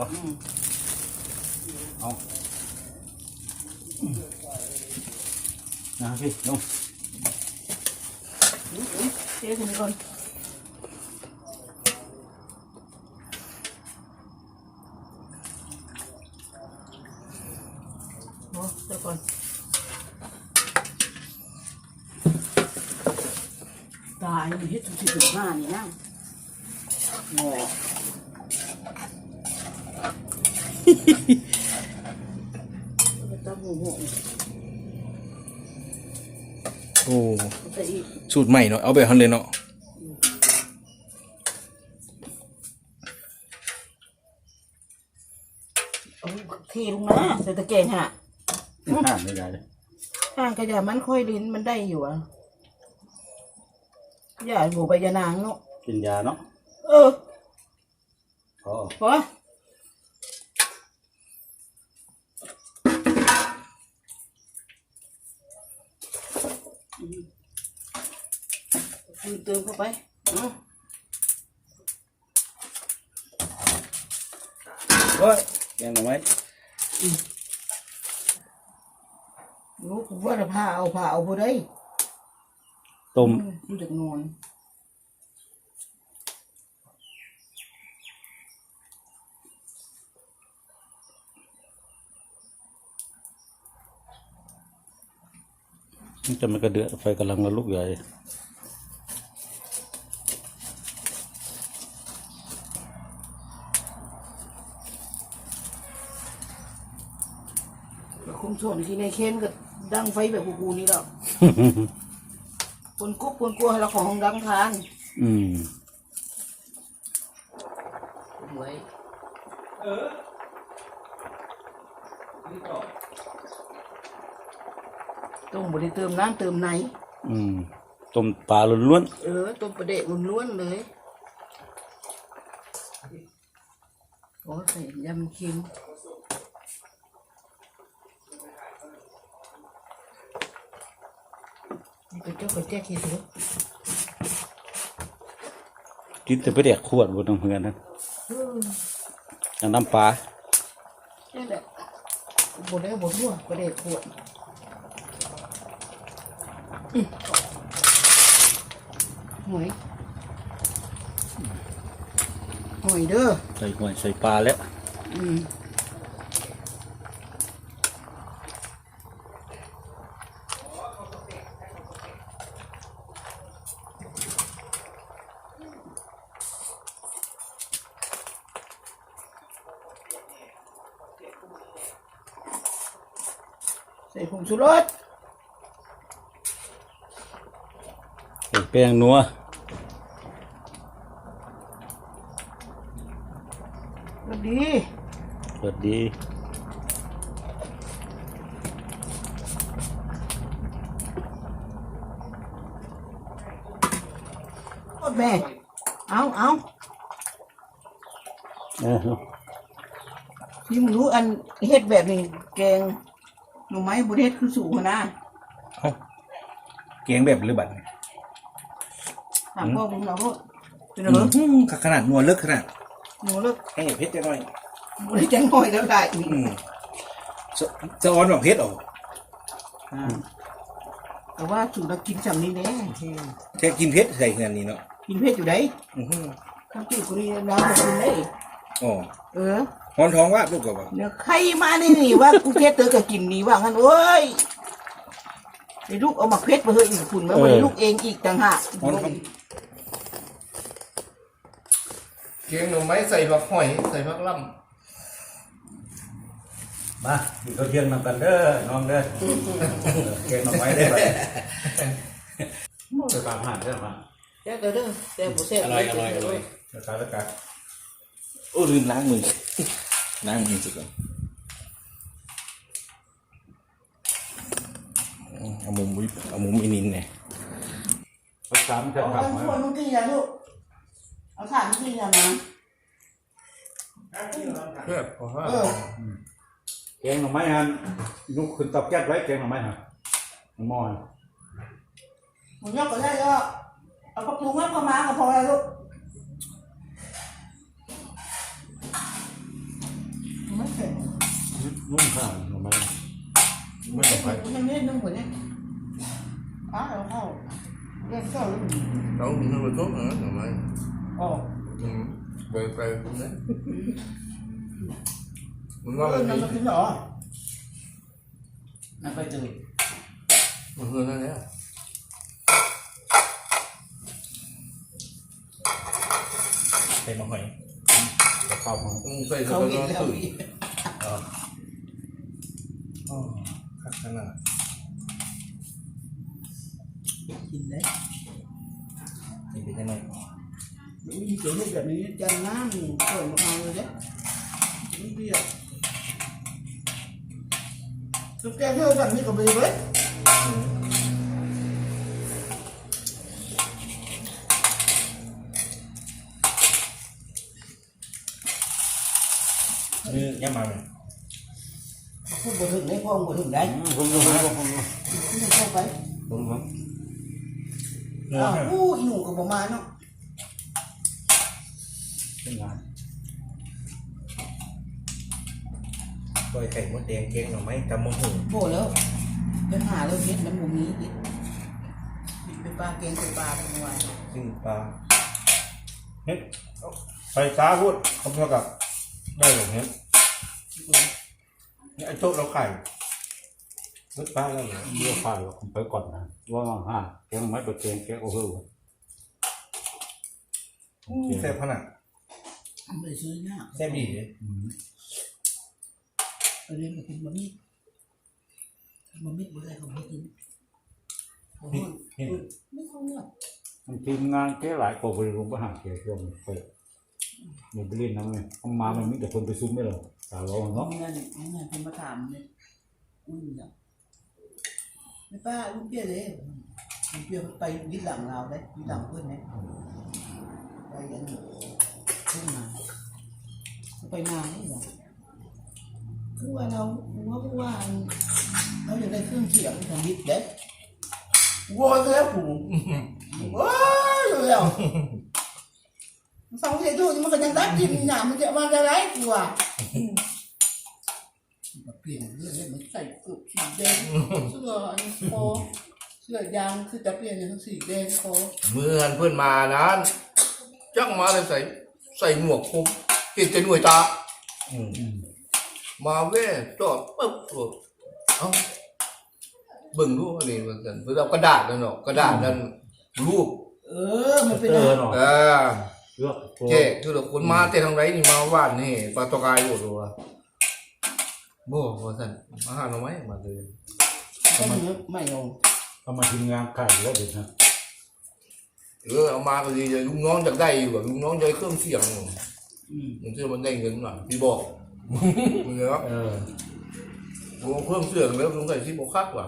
ออืมเอานะพี่ลงอุ๊ยอุ๊ยเจ๊ขึ้นไปก่อนโอ้เดี๋ยวก่อนตายมันเฮ็ดทุกสิ่งทุกอย่างนี่นะงอ ตาหูหงโอ้แต่อีกสูตรใหม่เนาะเอาแบบฮันเลยเนาะเอาทีลงนะใส่ตะเกียงฮะห้ามไม่ได้เลยห่างกระยามันค่อยลิ้นมันได้อยู่อะอย่าหมูไปยานางเนาะกินยาเนาะเออพอ พอ เติมเข้าไปเอาเฮ้ยแกงหน่อไม้ลูกว่าจะพาเอาพาเอาผู้ใดต้มมันจะนอนมันจะมันกระเดือดไฟกำลังระลุกใหญ่ คุมส่วนที่ในเค้นก็ดังไฟแบบกูๆนี่แล้วคนกุ๊บคนกลัวให้เราของดังทานอืมหวยต้มบไดเติมน้ำเติมไหน อืมต้มปลาล้วนเออต้มประเดะล้วนๆเลยโอ้ใส่ยำเค็มนี่ ก็เจ้าก็แจ๊กเห็ดเหรอๆกินแต่ไปแดกขวดบนน้ำเพื่อนนะเอออย่างน้ำปลานี่แหละบดได้บดรั่วประเดะขวดอืมหอยหอยเด้อ ใส่หอยใส่ปลาแล้ว อืม ส่ผงชูรสใส่แป้งนัวรสดีสวัสดีรสแม่เอาเอาเออ พี่มึงรู้อันเฮ็ดแบบนี้แกง หน่อไม้บุเฮ็ดคือสูงหัวหนะเอาแกงแบบหรือบัตรถามพ่อมึงเราก็เป็นอืเหรอมขนาดนัวเลิกขนาดหนูเลิกให้เพชรจะหน่อยบุเฮ็ดจังหน่อยแล้วได้อีกอืมสจะอ่อนแบบเพชรออกอ่าแต่ว่าสูตรเรากินสำนี้แน่แค่กินเพชรใส่เงินนี้เนาะกินเพชรอยู่ไหนอื้อหือ ข้าวจีกุนีน้ำมากินได้อ๋อ เออ หอนท้องว่าลูกกับว่าเนี่ยใครมานี่นี่ว่ากูเพชรเตอก็กินนี่ว่างั้นเว้ยไอ้ลูกเอามาเพชรมาเฮ้ยอีกคุณมาไม่ได้ลูกเองอีกต่างหากหอนท้องเกียงหน่อไม้ใส่ผักหอยใส่ผักล่มาอยู่เขาเที่ยงนำกันเด้อน้องเด้อเก่งมาไว้ได้ไหมจะตามหาได้ไหมแซ่บเด้อแซ่บบ่แซ่บอร่อยอร่อยอร่อยจะตามแล้วกันโอ้ลืมล้างมือ ล้างมือสิก่อนเอามุมวิเอามุมอินินเนี่ยประจำจะเอาทำข้าวมึงกินยังลูกเอาถ่านมึงกินยังนะำเพื่อเพราะว่าเออแกงหน่อไม้ฮันนุกขึ้นตับแก๊สไว้แกงหน่อไม้ฮันมอนผมยกก็ได้ก็เอากระปุกมาประมาณก็พอแล้วลูก นุ่มข้าวทำไมไม่ต้องไปไม่ไม่นุ่งกว่านี้อ้าวเข้าเล่นเข้าแล้ว đâu mình hơi tốt nữa rồi mày อ๋อ ừ. về về cũng đấy mình เอ ngon อ là นั่น gì มากินเหรอนั่นไปตื่น mình hương ra đấy à ใส่มาหอยกระเพราหอย ừ, xây เขา cho กิน nó แล้ว tự อีกอ๋อคักขนาดกิน ได้นี่เป็นยังไงมีเสียงแบบนี้จันน้ำเปิดมาเลยเด้นี่เพูดบ่ถึงได้พ่อบ่ถึงได้ผมรู้ผมรู้ผมรู้ไม่เข้าไปผมรู้เนื้ออ้าวอู้อีหนูก็บ่มาเนาะเป็นงานปล่อยไข่มดแดงเก่งหน่อไหมจำมงหูโบแล้วเป็นหาแล้วเฮ็ดมันบ่มีเฮ็ดเป็นปลาเก่งเป็นปลาเป็นวันซึ่งปลาเฮ็ดไปช้าพูดเขาเท่ากับได้หรือเฮ็ด ไอ้โต๊ะเราไข่รถป้าแล้วเหรอเลือกฝ่ายว่าผมไปก่อนนะว่าว่างห้าแกงไม้ตัวเกงแกงโอ้โหแซ่บขนาดไม่ซื้อยากแซ่บดีเลยอันนี้มันเป็นบะหมี่บะหมี่บ่ได้ของเขากินโอ้โหนี่ไม่เข้าเนื้อมันทีมงานแกหลายกว่าบริษัทประหารแกช่วงไปมันไปเล่นน้ำไงเอามามันมีแต่คนไปซุ้มไม่หรอก สาวเราเนาะเนาะงานงานเป็นมาถามเนี่ยอุ้ยเนี่ยไม่ป้าลุงเปี้ยเลยลุงเปี้ยไปยึดหลังเราได้ยึดหลังเพื่อนไหมไปกันขึ้นมาไปนานนี่หรอคือว่าเราว่าว่าเราอยากได้เครื่องเสียงทำมิดเด็ดวัวแล้วผูว้าวแล้วสองเสียดูมันก็ยังได้กินหนามันจะมาจะไรกูอะมา เปลี่ยนเรื่องเลยมันใส่กบสีแดงเสื้ออันคอเสื้อยางคือจะเปลี่ยนเป็นสีแดงคอ mưa ăn phơn mà đó chắc mà là xây xây ngược không tiền tiền nuôi ta อืม mà về cho bấp rồi không bừng luôn này mà cần với đâu cái đạn đó nó cái đạn đó luộc เออ มันเป็นเออะอไรเนาะ à เลือกตัวเจ๊คือเราคนมาแต่ทางไหนนี่มาบ้านนี่ปลาตอกายหมดเลยว่ะบ่ว่าสั่นมาหาหน่อไม้มาเลยก็มันไม่ลงเอามาทีมงานไข่แล้วเด็กนะเออเอามาก็ดีเลยลูกน้องอยากได้อยู่แบบลูกน้องอยากได้เครื่องเสียงอืมมันเชื่อมันได้เงินหน่อยพี่บอกมึงเหรอเออกูเอาเครื่องเสียงแล้วสงสัยที่บอกคักว่ะ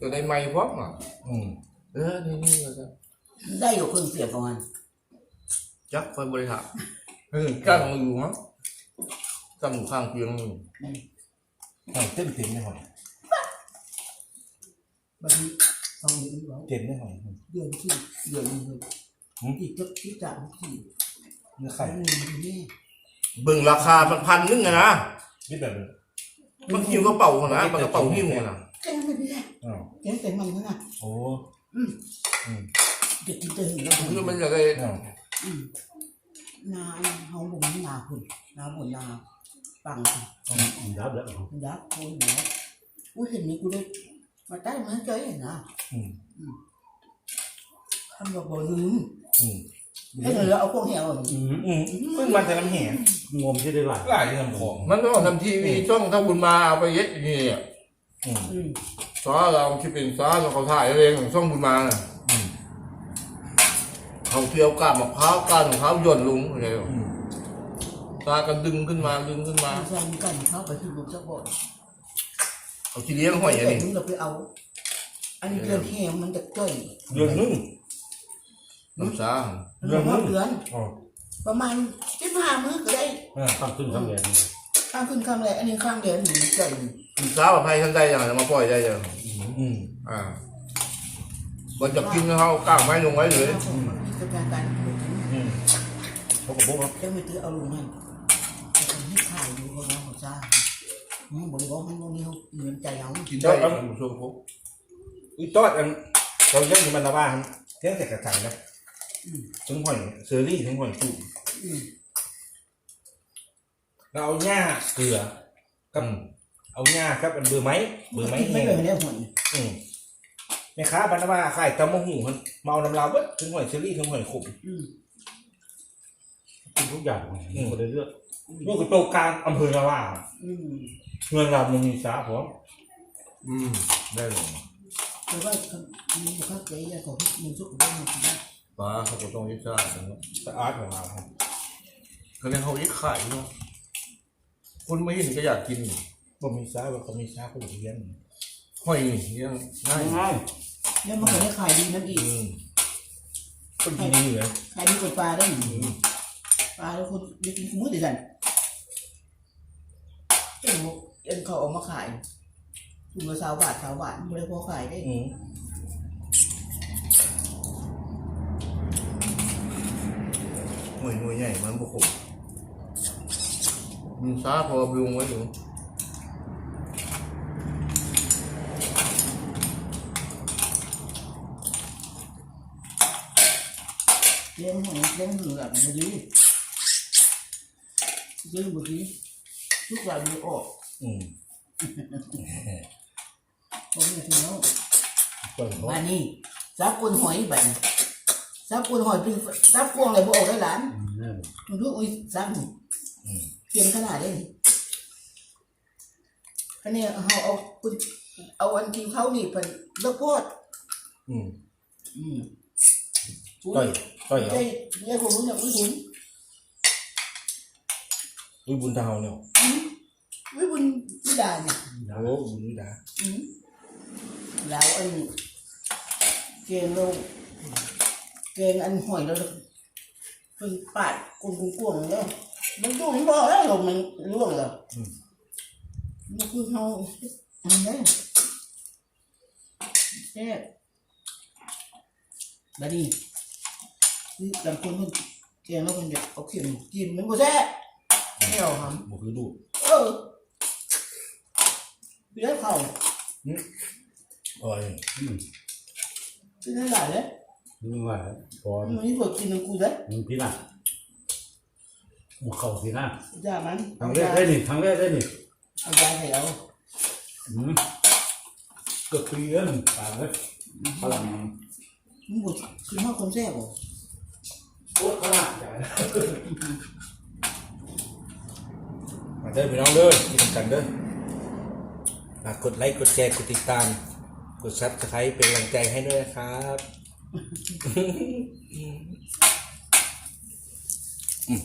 จะได้ไม้พร้อมอะอืมเออนี่นี่ก็จะได้อยู่เครื่องเสียงของมันจักคอยบริหารเออจ้างมาอยู่มั้ง จ้างอยู่ข้างเตียงอยู่หอยเต็มเต็มเลยหอยบางทีต้องเดือนร้อยเต็มเลยหอยเดือนที่เดือนนึงเลยอีกจะที่จ่ายที่เนื้อไข่ไข่หนึ่งนี่เบิ่งราคาพันพันนึงอะนะนี่แบบนี้มันหิ้วกระเป๋าอะนะมันกระเป๋าหิ้วอะนะแกงไม่ได้อ๋อแกงแต่มันนะโอ้เด็กกินเตอร์หินแล้วคือมันจะได้อ๋ออืมนาเฮาบ่มีนาคุณนาบ่นา ปังคุณยับแล้วยักษ์คนเนาะกูเห็นนี่กูได้มาใต้เหมือนใจนะอืมทำแบบบ่ลืมอืมให้เราเอาพวกแหวอืมอืมเพิ่งมาแต่น้ำแหงงมที่ได้หลายหลายที่ทำของมันก็ทำทีวีช่องถ้าคุณมาเอาไปเย็ดนี่อะอืมอืมซอเราคิดเป็นซอเราเขาถ่ายเองของช่องบุญมาน่ะอืมเขาเที่ยวกาบมะพร้าวกาบมะพร้าวหย่อนลงอะไรหรออืม ตากันดึงขึ้นมาดึงขึ้นมามาใส่กันเข้าไปที่ลูกสักบ่อนเขาที่เลี้ยงหอยอันนี้มึงเราไปเอา อันนี้เดือนแหมันจะจ่อยเดือนนึงน้ำซาเดือนเดือนอ๋อประมาณสิบห้ามื้อก็ได้อ่าข้ามขึ้นข้ามแรงข้างขึ้นข้างแรกอันนี้ข้างเดือนหนึ่งมันจ่อยน้ำซาแบบให้ท่านได้ยังไงมาปล่อยได้ยังอืมอ่าวันจะกินเขากางไม้ลงไว้เลยมีกระบวนการอืมเขาก็บอกว่าจะไม่ตื้อเอาลงให้ แต่คนที่ขายอยู่ของเราจ้าอืมบริบอกมันบ่มีเขาเหมือนใจเอากินได้ท่านผู้ชมผมอีตอดอันเราเลี้ยงอยู่มันละว่านเลี้ยงแต่กระถางนะถึงหอยเซอรี่ถึงหอยจุ่มอืมเราเอาหญ้าเกลือกับเอาหญ้าครับอันเบือร์ไม้เบือร์ไม้ไม่แห้งเลยเนี่ยหอยอืมแม่ค้าบันว่าขายตำมะหูมันเมาน้ำลาวเบิดถึงหอยเชอรี่ถึงหอยขมอืมกินทุกอย่างมีคนเลือก นี่คือโตกลางอำเภอละว่าอืมเงินเรามันมีสาผมอืมได้เลยแต่ว่ามีบุคคลใจเนี่ยของมันสุกได้หมดนะป้าเขาก็ต้องยึดชาติเนาะสะอาดของเราครับก็เลยเขายึดขายเนาะคนไม่เห็นก็อยากกินบ่มีสาว่าเขามีสาเขาอยู่เลี้ยงห้อยนี่ยังง่ายง่ายแล้วมันก็ได้ขายดีนั่นอีกอืมก็ดีดีเลยขายดีกว่าปลาได้หนึ่งปลาแล้วคนได้กินมื้อเดียวกันเอ็น เอ็นเขาเอามาขายถุงละสาวบาทสาวบาทไม่ได้พอขายได้อืมหน่วยหน่วยใหญ่มันบุกผมมันซาพอพยุงไว้อยู่เลี้ยงหอยเลี้ยงเหลือมันดีซื้อบางทีทุกอย่างมันออก อืมผมไม่ถึงแล้วเปิดเขาบ้านนี้ซับกุนหอยบันซับกุนหอยเป็นซับพวงอะไรบ่ออกได้หลานนี่มันรู้อุ้ยซับเพียงขนาดนี้อันนี้เอาเอาคุณเอาอันที่เขานี่เป็นเลิกโพดอืมอืมต่อยต่อยเอาได้เรียกผมรู้จักอุ้ยบุญดูบุญดาวเนี่ยอุ้ ยบุญวิดาเนี่ยโอ้บุญดาอืมแล้วอันเกงเราเกงอันหอยเราเป็นปาดกุนกุนกวงแล้วมันดูมันบ่แล้วลมมันร่วงแล้วมันคือเขาอันนี้แซ่บแล้วนี่คือบางคนมันเกงแล้วมันจะเอาเข็มกินมันก็แซ่บไม่เอาครับบุคือดูดเออเลี้ยงเขาอ่อยอืมซื้อได้หลายเลยนี่ว่าพอมันไม่ควรกินของกูเลยมึงพี่น่ะมึงเข้าพี่น่ะจ้ามันทางแรกได้นี่ทางแรกได้นี่เอายาให้เอาอืมก็คือเรื่องตาเลยพลังมึงบอกคือว่าคนแซ่บบ่โอ้ขนาดใหญ่มาเด้อพี่น้องเด้อที่สำคัญเด้อฝาก กดไลค์กดแชร์กดติดตาม กดซับสไครป์เป็นกำลังใจให้ด้วยนะครับอืม